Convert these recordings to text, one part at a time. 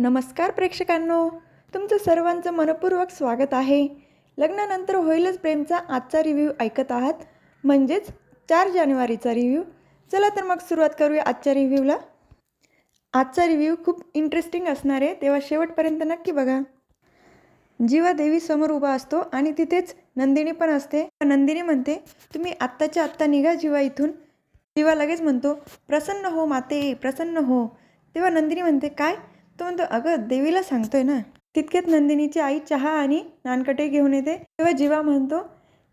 नमस्कार प्रेक्षकांनो. तुमचं सर्वांचं मनपूर्वक स्वागत आहे. लग्नानंतर होईलच प्रेमचा आजचा रिव्ह्यू ऐकत आहात. म्हणजेच चार जानेवारीचा रिव्ह्यू चला तर मग सुरुवात करूया आजच्या रिव्ह्यूला आजचा रिव्ह्यू खूप इंटरेस्टिंग असणार आहे तेव्हा शेवटपर्यंत नक्की बघा. जीवा देवी समोर उभा असतो आणि तिथेच नंदिनी पण असते. नंदिनी म्हणते तुम्ही आत्ताच्या आत्ता निघा जीवा इथून. जीवा लगेच म्हणतो प्रसन्न हो माते प्रसन्न हो. तेव्हा नंदिनी म्हणते काय? तो म्हणतो अगं देवीला सांगतोय ना. तितक्यात नंदिनीची आई चहा आणि नानकटे घेऊन येते. तेव्हा जीवा म्हणतो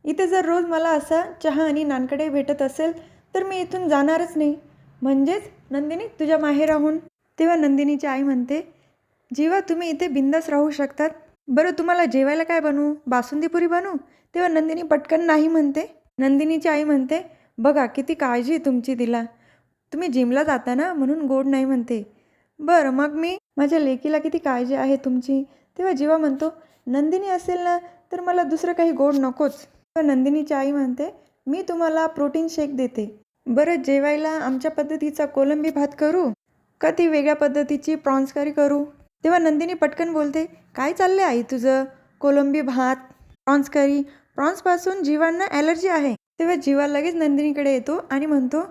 इथे जर रोज मला असा चहा आणि नानकटे भेटत असेल तर मी इथून जाणारच नाही. म्हणजेच नंदिनी तुझ्या माहेर राहून तेव्हा नंदिनीची आई म्हणते जीवा तुम्ही इथे बिंदास राहू शकतात. बरं तुम्हाला जेवायला काय बनवू? बासुंदीपुरी बनवू? तेव्हा नंदिनी पटकन नाही म्हणते. नंदिनीची आई म्हणते बघा किती काळजी आहे तुमची तिला. तुम्ही जिमला जाता ना म्हणून गोड नाही म्हणते. बरं मग मी माझ्या लेकीला किती काळजी आहे तुमची? तेव्हा जीवा म्हणतो नंदिनी असेल ना तर मला दुसरं काही गोड नकोच. तेव्हा नंदिनीची आई म्हणते मी तुम्हाला प्रोटीन शेक देते. बरं जेवायला आमच्या पद्धतीचा कोलंबी भात करू? का ती वेगळ्या पद्धतीची प्रॉन्स करी करू? तेव्हा नंदिनी पटकन बोलते काय चाललं आई तुझं? कोलंबी भात प्रॉन्स करी? प्रॉन्सपासून जीवांना ॲलर्जी आहे. तेव्हा जीवा लगेच नंदिनीकडे येतो आणि म्हणतो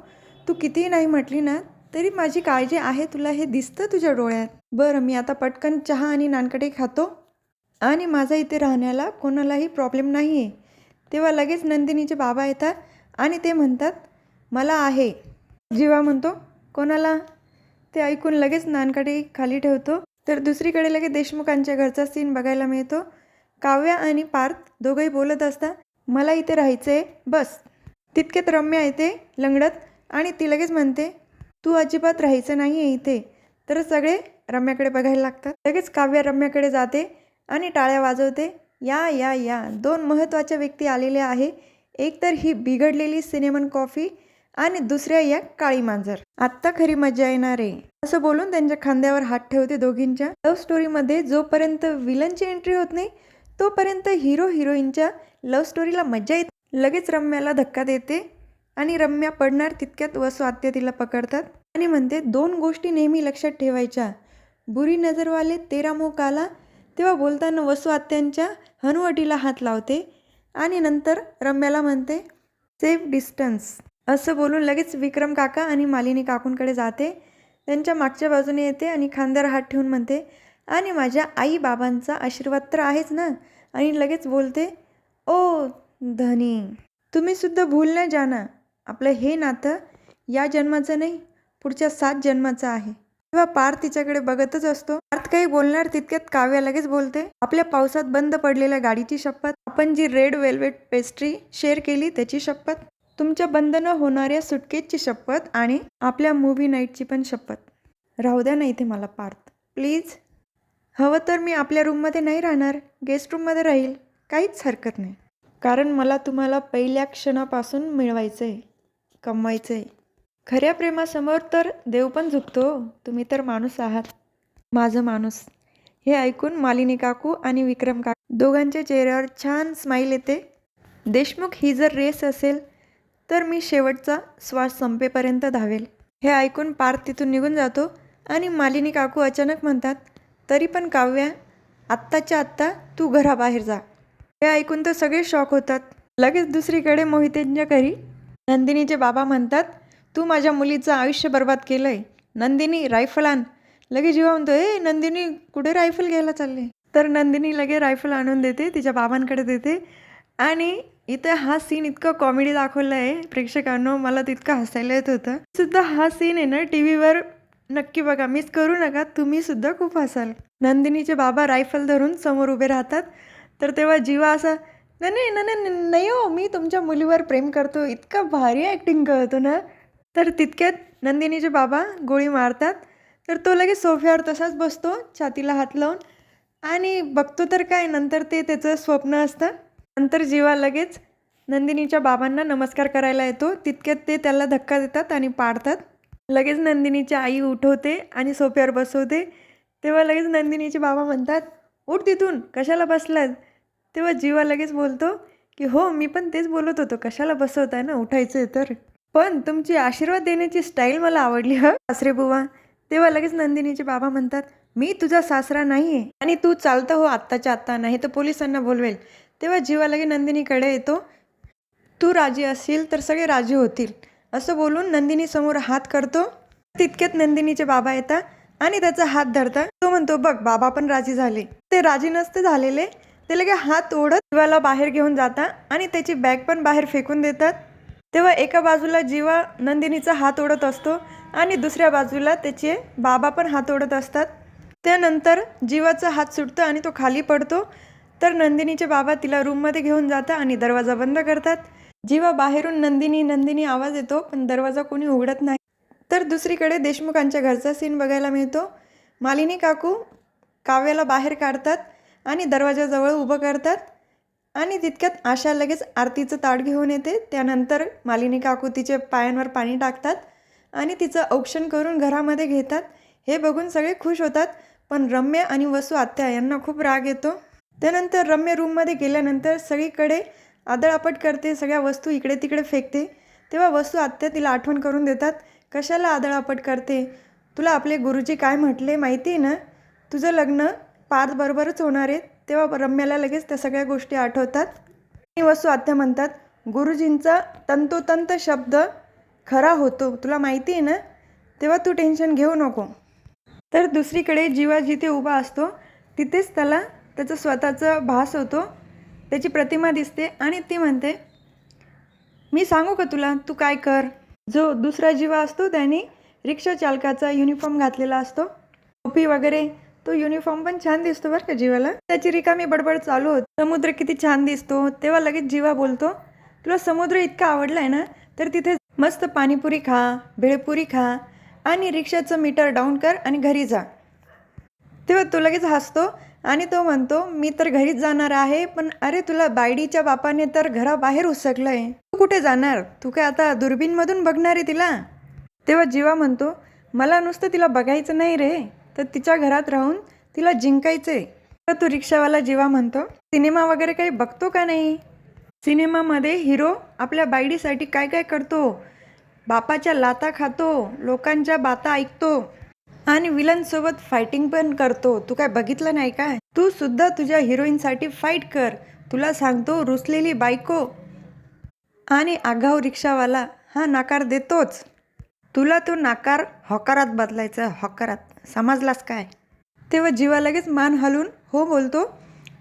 तू कितीही नाही म्हटली ना तरी माझी काळजी आहे तुला हे दिसतं तुझ्या डोळ्यात. बरं मी आता पटकन चहा आणि नानकटे खातो. आणि माझा इथे राहण्याला कोणालाही प्रॉब्लेम नाही आहे तेव्हा लगेच नंदिनीचे बाबा येतात आणि ते म्हणतात मला आहे. जीवा म्हणतो कोणाला? ते ऐकून लगेच नानकटे खाली ठेवतो. तर दुसरीकडे लगेच देशमुखांच्या घरचा सीन बघायला मिळतो. काव्या आणि पार्थ दोघंही बोलत असतात मला इथे राहायचं आहे बस. तितक्यात रम्या येते लंगडत आणि ती लगेच म्हणते तू अजिबात राहायचं नाही आहे इथे. तर सगळे रम्याकडे बघायला लागतात. लगेच काव्य रम्याकडे जाते आणि टाळ्या वाजवते या या या दोन महत्त्वाच्या व्यक्ती आलेल्या आहे. एक तर ही बिघडलेली सिनेमन कॉफी आणि दुसऱ्या या काळी मांजर. आत्ता खरी मजा येणार आहे. असं बोलून त्यांच्या खांद्यावर हात ठेवते दोघींच्या. लव्ह स्टोरीमध्ये जोपर्यंत विलनची एंट्री होत नाही तोपर्यंत हिरो हिरोईनच्या लव्ह स्टोरीला मजा येते. लगेच रम्याला धक्का देते. आणि रम्या पडणार तितक्यात वसू आत्या तिला पकडतात आणि म्हणते दोन गोष्टी नेहमी लक्षात ठेवायच्या. बुरी नजरवाले तेरा मोक आला तेव्हा बोलताना वसू आत्यांच्या हनुवटीला हात लावते आणि नंतर रम्याला म्हणते सेफ डिस्टन्स. असं बोलून लगेच विक्रम काका आणि मालिनी काकूंकडे जाते. त्यांच्या मागच्या बाजूने येते आणि खांद्यावर हात ठेवून म्हणते आणि माझ्या आई बाबांचा आशीर्वाद तर आहेच ना? आणि लगेच बोलते ओ धनी तुम्ही सुद्धा भूल न जाना आपलं हे नातं या जन्माचं नाही पुढच्या सात जन्माचं आहे. तेव्हा पार्थ तिच्याकडे बघतच असतो पार्थ काही बोलणार तितक्यात काव्या लगेच बोलते. आपल्या पावसात बंद पडलेल्या गाडीची शपथ आपण जी रेड वेल्वेट पेस्ट्री शेअर केली त्याची शपथ तुमच्या बंद न होणाऱ्या सुटकेची शपथ आणि आपल्या मूव्ही नाईटची पण शपथ. राहू द्या ना इथे मला पार्थ. प्लीज. हवं तर मी आपल्या रूममध्ये नाही राहणार गेस्ट रूममध्ये राहील. काहीच हरकत नाही. कारण मला तुम्हाला पहिल्या क्षणापासून मिळवायचं आहे कमवायचं आहे खऱ्या प्रेमासमोर तर देव पण झुकतो हो. तुम्ही तर माणूस आहात. माझं माणूस. हे ऐकून मालिनी काकू आणि विक्रम काकू दोघांच्या चेहऱ्यावर छान स्माईल येते. देशमुख ही जर रेस असेल तर मी शेवटचा श्वास संपेपर्यंत धावेल. हे ऐकून पार्थ तिथून निघून जातो आणि मालिनी काकू अचानक म्हणतात तरी पण काव्या आत्ताच्या आत्ता तू घराबाहेर जा. हे ऐकून तर सगळे शॉक होतात. लगेच दुसरीकडे मोहितेंच्या घरी नंदिनीचे बाबा म्हणतात तू माझ्या मुलीचं आयुष्य बर्बाद केलं आहे नंदिनी रायफल आण लगे जेव्हा म्हणतो ए नंदिनी कुठे रायफल घ्यायला चालले? तर नंदिनी लगे रायफल आणून देते तिच्या बाबांकडे देते. आणि इथं हा सीन इतकं कॉमेडी दाखवला आहे प्रेक्षकांनो मला तितकं हसायला येत होतं. सुद्धा हा सीन आहे ना टी व्हीवर नक्की बघा मिस करू नका तुम्ही सुद्धा खूप हसाल. नंदिनीचे बाबा रायफल धरून समोर उभे राहतात. तर तेव्हा जीवा असा नाही नाही नाही नाही नाही हो. मी तुमच्या मुलीवर प्रेम करतो. इतकं भारी ॲक्टिंग करतो ना. तर तितक्यात नंदिनीचे बाबा गोळी मारतात. तर तो लगेच सोफ्यावर तसाच बसतो छातीला हात लावून. आणि बघतो तर काय नंतर ते त्याचं स्वप्न असतं. नंतर जीवा लगेच नंदिनीच्या बाबांना नमस्कार करायला येतो तितक्यात ते त्याला धक्का देतात आणि पाडतात. लगेच नंदिनीची आई उठवते आणि सोफ्यावर बसवते. तेव्हा लगेच नंदिनीचे बाबा म्हणतात उठ तिथून कशाला बसलात तेव्हा जीवा लगेच बोलतो की हो मी पण तेच बोलत होतो. कशाला बसवताय ना? उठायचं आहे तर. पण तुमची आशीर्वाद देण्याची स्टाईल मला आवडली ह. सासरे बुवा. तेव्हा लगेच नंदिनीचे बाबा म्हणतात मी तुझा सासरा नाही आहे आणि तू चालतं हो आत्ताच्या आत्ता नाही तर पोलिसांना बोलवेल. तेव्हा जीवा लगे नंदिनीकडे येतो तू राजी असशील तर सगळे राजी होतील. असं बोलून नंदिनी समोर हात करतो. तितक्यात नंदिनीचे बाबा येतात आणि त्याचा हात धरतात. तो म्हणतो बघ बाबा पण राजी झाले. ते राजी नसते झालेले ते लगे हात ओढत जीवाला बाहेर घेऊन जातात आणि त्याची बॅग पण बाहेर फेकून देतात. तेव्हा एका बाजूला जीवा नंदिनीचा हात ओढत असतो आणि दुसऱ्या बाजूला त्याचे बाबा पण हात ओढत असतात. त्यानंतर जीवाचा हात सुटतो आणि तो खाली पडतो. तर नंदिनीचे बाबा तिला रूममध्ये घेऊन जातात आणि दरवाजा बंद करतात. जीवा बाहेरून नंदिनी नंदिनी आवाज येतो पण दरवाजा कोणी उघडत नाही. तर दुसरीकडे देशमुखांच्या घरचा सीन बघायला मिळतो. मालिनी काकू काव्याला बाहेर काढतात आणि दरवाजाजवळ उभं करतात. आणि तितक्यात आशा लगेच आरतीचं ताट घेऊन येते. त्यानंतर मालिनी काकू तिचे पायांवर पाणी टाकतात आणि तिचं औक्षण करून घरामध्ये घेतात. हे बघून सगळे खुश होतात. पण रम्य आणि वसू आत्या यांना खूप राग येतो. त्यानंतर रम्य रूममध्ये गेल्यानंतर सगळीकडे आदळापट करते. सगळ्या वस्तू इकडे तिकडे फेकते. तेव्हा वस्तू आत्या तिला आठवण करून देतात. कशाला आदळापट करते? तुला आपले गुरुजी काय म्हटले माहिती आहे ना? तुझं लग्न पार्थ बरोबरच होणार आहेत तेव्हा रम्याला लगेच त्या सगळ्या गोष्टी आठवतात. आणि वसू आत्या म्हणतात गुरुजींचा तंतोतंत शब्द खरा होतो तुला माहिती आहे ना? तेव्हा तू टेन्शन घेऊ नको. तर दुसरीकडे जीवा जिथे उभा असतो तिथेच त्याला त्याचा स्वतःचा भास होतो त्याची प्रतिमा दिसते आणि ती म्हणते मी सांगू का तुला? तू काय कर? जो दुसरा जीवा असतो त्याने रिक्षा चालकाचा युनिफॉर्म घातलेला असतो टोपी वगैरे तो युनिफॉर्म पण छान दिसतो बरं का जीवाला. त्याची रिकामी बडबड चालू होती. समुद्र किती छान दिसतो. तेव्हा लगेच जीवा बोलतो तुला समुद्र इतका आवडलाय ना तर तिथे मस्त पाणीपुरी खा भेळपुरी खा आणि रिक्षाचं मीटर डाऊन कर आणि घरी जा. तेव्हा तो लगेच हसतो आणि तो म्हणतो मी तर घरीच जाणार आहे पण अरे तुला बायडीच्या बापाने तर घराबाहेर उसकलंय तू कुठे जाणार? तू काय आता दुर्बीनमधून बघणार आहे तिला? तेव्हा जीवा म्हणतो मला नुसतं तिला बघायचं नाही रे. तर तिच्या घरात राहून तिला जिंकायचे तर तो रिक्षावाला जीवा म्हणतो सिनेमा वगैरे काही बघतो का नाही? सिनेमामध्ये हिरो आपल्या बायडीसाठी काय काय करतो? बापाच्या लाता खातो लोकांच्या बाता ऐकतो आणि विलन सोबत फायटिंग पण करतो. तू काय बघितलं नाही काय तू सुद्धा तुझ्या हिरोईनसाठी फाईट कर. तुला सांगतो रुसलेली बायको आणि आगाऊ रिक्षावाला हा नाकार देतोच. तुला तो नाकार हकारात बदलायचा हकारात. समजलास काय? तेव्हा जीवा लगेच मान हलून हो बोलतो.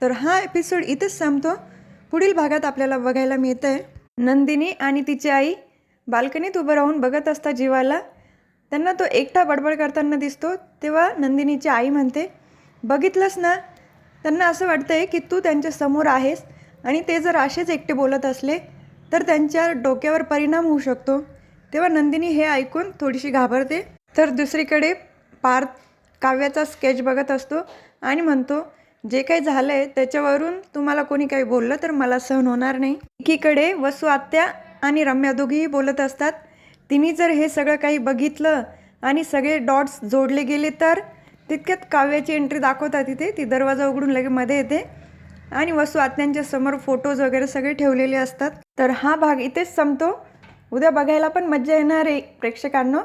तर हा एपिसोड इथेच संपतो. पुढील भागात आपल्याला बघायला मिळतं आहे नंदिनी आणि तिची आई बाल्कनीत उभं राहून बघत असता जीवाला. त्यांना तो एकटा बडबड करताना दिसतो. तेव्हा नंदिनीची आई म्हणते बघितलंस ना? त्यांना असं वाटतंय की तू त्यांच्यासमोर आहेस आणि ते जर असेच एकटे बोलत असले तर त्यांच्या डोक्यावर परिणाम होऊ शकतो. तेव्हा नंदिनी हे ऐकून थोडीशी घाबरते. तर दुसरीकडे पार्थ काव्याचा स्केच बघत असतो आणि म्हणतो जे काही झालं आहे त्याच्यावरून तुम्हाला कोणी काही बोललं तर मला सहन होणार नाही. एकीकडे वसू आत्या आणि रम्या दोघीही बोलत असतात. तिने जर हे सगळं काही बघितलं आणि सगळे डॉट्स जोडले गेले तर? तितक्यात काव्याची एंट्री दाखवतात तिथे. ती दरवाजा उघडून लगे मध्ये येते. आणि वसू आत्यांच्या समोर फोटोज वगैरे सगळे ठेवलेले असतात. तर हा भाग इथेच संपतो. उद्या बघायला पण मज्जा येणार आहे प्रेक्षकांना.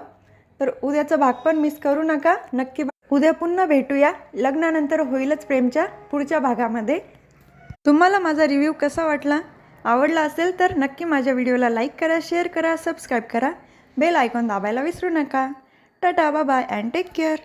तर उद्याचं भाग पण मिस करू नका. नक्की उद्या पुन्हा भेटूया. लग्नानंतर होईलच प्रेमच्या पुढच्या भागामध्ये. तुम्हाला माझा रिव्ह्यू कसा वाटला? आवडला असेल तर नक्की माझ्या व्हिडिओला लाईक करा शेअर करा सबस्क्राईब करा. बेल आयकॉन दाबायला विसरू नका. Tata bye and take care